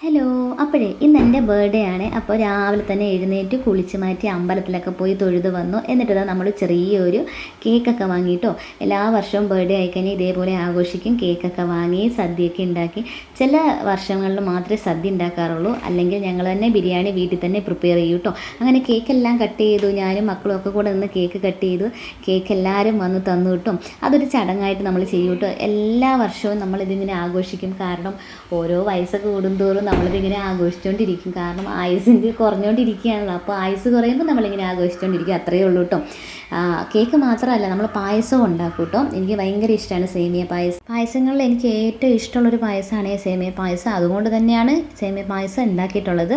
Hello അപ്പോഴേ ഇന്ന് എന്റെ ബർത്ത്ഡേ ആണ്. അപ്പോൾ രാവിലെ തന്നെ എഴുന്നേറ്റ് കുളിച്ച് മാറ്റി അമ്പലത്തിലൊക്കെ പോയി തൊഴുത് വന്നു. എന്നിട്ട് നമ്മൾ ചെറിയൊരു കേക്കൊക്കെ വാങ്ങിയിട്ടോ എല്ലാ വർഷവും ബർത്ത്ഡേ ആയിക്കഴിഞ്ഞാൽ ഇതേപോലെ ആഘോഷിക്കും. കേക്കൊക്കെ വാങ്ങി സദ്യയൊക്കെ ഉണ്ടാക്കി. ചില വർഷങ്ങളിൽ മാത്രമേ സദ്യ ഉണ്ടാക്കാറുള്ളൂ. അല്ലെങ്കിൽ ഞങ്ങൾ തന്നെ ബിരിയാണി വീട്ടിൽ തന്നെ പ്രിപ്പയർ ചെയ്യും കേട്ടോ അങ്ങനെ കേക്കെല്ലാം കട്ട് ചെയ്തു. ഞാനും മക്കളും ഒക്കെ കൂടെ നിന്ന് കേക്ക് കട്ട് ചെയ്തു. കേക്ക് എല്ലാവരും വന്ന് തന്നു കിട്ടും അതൊരു ചടങ്ങായിട്ട് നമ്മൾ ചെയ്യും കേട്ടോ എല്ലാ വർഷവും നമ്മളിതിങ്ങനെ ആഘോഷിക്കും. കാരണം ഓരോ വയസ്സൊക്കെ കൂടുന്തോറും നമ്മളിതിങ്ങനെ ആഘോഷിച്ചുകൊണ്ടിരിക്കും കാരണം ആയുസിന്റെ കുറഞ്ഞുകൊണ്ടിരിക്കുകയാണല്ലോ അപ്പോൾ ആയുസ് കുറയുമ്പോൾ നമ്മളിങ്ങനെ ആഘോഷിച്ചുകൊണ്ടിരിക്കും അത്രയേ ഉള്ളൂ കേട്ടോ. കേക്ക് മാത്രമല്ല നമ്മൾ പായസവും ഉണ്ടാക്കും കേട്ടോ എനിക്ക് ഭയങ്കര ഇഷ്ടമാണ് സേമിയ പായസം. പായസങ്ങളിൽ എനിക്ക് ഏറ്റവും ഇഷ്ടമുള്ളൊരു പായസമാണ് ഈ സേമിയ പായസം. അതുകൊണ്ട് തന്നെയാണ് സേമിയ പായസം ഉണ്ടാക്കിയിട്ടുള്ളത്.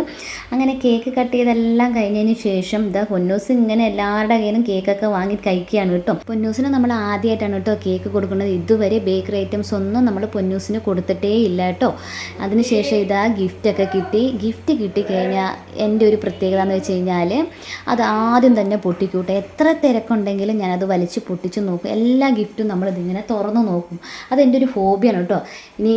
അങ്ങനെ കേക്ക് കട്ട് ചെയ്തെല്ലാം കഴിഞ്ഞതിന് ശേഷം ഇതാ പൊന്നൂസ് ഇങ്ങനെ എല്ലാവരുടെ കയ്യിലും കേക്കൊക്കെ വാങ്ങി കഴിക്കുകയാണ് കേട്ടോ. പൊന്നൂസിന് നമ്മൾ ആദ്യമായിട്ടാണ് കേട്ടോ കേക്ക് കൊടുക്കുന്നത്. ഇതുവരെ ബേക്കറി ഐറ്റംസ് ഒന്നും നമ്മൾ പൊന്നൂസിന് കൊടുത്തിട്ടേ ഇല്ല കേട്ടോ. അതിനുശേഷം ഇതാ ഗിഫ്റ്റൊക്കെ കിട്ടി. ഗിഫ്റ്റ് കിട്ടിക്കഴിഞ്ഞാൽ എന്റെ ഒരു പ്രത്യേകത എന്ന് വെച്ച് കഴിഞ്ഞാൽ അത് ആദ്യം തന്നെ പൊട്ടിക്കൂട്ടെ. എത്ര തിരക്കുണ്ടെങ്കിലും ഞാനത് വലിച്ച് പൊട്ടിച്ച് നോക്കും. എല്ലാ ഗിഫ്റ്റും നമ്മളിതിങ്ങനെ തുറന്നു നോക്കും. അതെന്റെ ഒരു ഹോബിയാണ് കേട്ടോ. ഇനി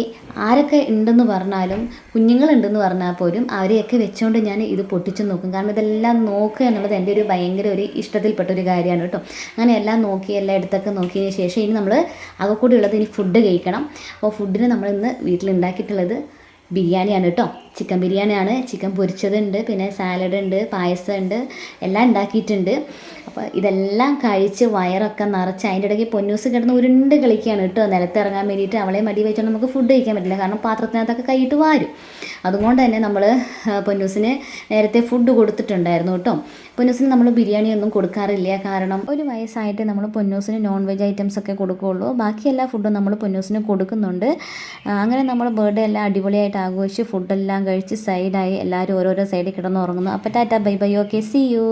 ആരൊക്കെ ഉണ്ടെന്ന് പറഞ്ഞാലും കുഞ്ഞുങ്ങളുണ്ടെന്ന് പറഞ്ഞാൽ പോലും അവരെയൊക്കെ വെച്ചുകൊണ്ട് ഞാൻ ഇത് പൊട്ടിച്ച് നോക്കും. കാരണം ഇതെല്ലാം നോക്കുക എന്നുള്ളത് എന്റെ ഒരു ഭയങ്കര ഒരു ഇഷ്ടത്തിൽപ്പെട്ട ഒരു കാര്യമാണ് കേട്ടോ. അങ്ങനെ എല്ലാം നോക്കി എല്ലാം എടുത്തൊക്കെ നോക്കിയതിന് ശേഷം ഇനി നമ്മൾ അകക്കൂടി ഉള്ളത് ഇനി ഫുഡ് കഴിക്കണം. അപ്പോൾ ഫുഡിന് നമ്മൾ ഇന്ന് വീട്ടിലുണ്ടാക്കിയിട്ടുള്ളത് ബിരിയാണിയാണ് കേട്ടോ. ചിക്കൻ ബിരിയാണിയാണ്. ചിക്കൻ പൊരിച്ചതുണ്ട് പിന്നെ സാലഡ് ഉണ്ട് പായസം ഉണ്ട് എല്ലാം ഉണ്ടാക്കിയിട്ടുണ്ട്. അപ്പോൾ ഇതെല്ലാം കഴിച്ച് വയറൊക്കെ നിറച്ച് അതിന്റെ ഇടയ്ക്ക് പൊന്നൂസ് കിടന്ന് ഉരുണ്ട് കളിക്കുകയാണ് കേട്ടോ. നിലത്തിറങ്ങാൻ വേണ്ടിയിട്ട് അവളെ മടി വെച്ചുകൊണ്ട് നമുക്ക് ഫുഡ് കഴിക്കാൻ പറ്റില്ല. കാരണം പാത്രത്തിനകത്തൊക്കെ കൈയിട്ട് വാരും. അതുകൊണ്ട് തന്നെ നമ്മൾ പൊന്നൂസിന് നേരത്തെ ഫുഡ് കൊടുത്തിട്ടുണ്ടായിരുന്നു കേട്ടോ. പൊന്നൂസിന് നമ്മൾ ബിരിയാണി ഒന്നും കൊടുക്കാറില്ല. കാരണം ഒരു വയസ്സായിട്ട് നമ്മൾ പൊന്നൂസിന് നോൺ വെജ് ഐറ്റംസ് ഒക്കെ കൊടുക്കുകയുള്ളൂ ബാക്കി എല്ലാ ഫുഡും നമ്മൾ പൊന്നൂസിന് കൊടുക്കുന്നുണ്ട്. അങ്ങനെ നമ്മൾ ബർത്ത്ഡേ എല്ലാം അടിപൊളിയായിട്ട് ആഘോഷിച്ച് ഫുഡെല്ലാം കഴിച്ച് സൈഡായി എല്ലാവരും ഓരോരോ സൈഡിൽ കിടന്നുറങ്ങുന്നു. അപ്പോൾ tata bye bye okay see you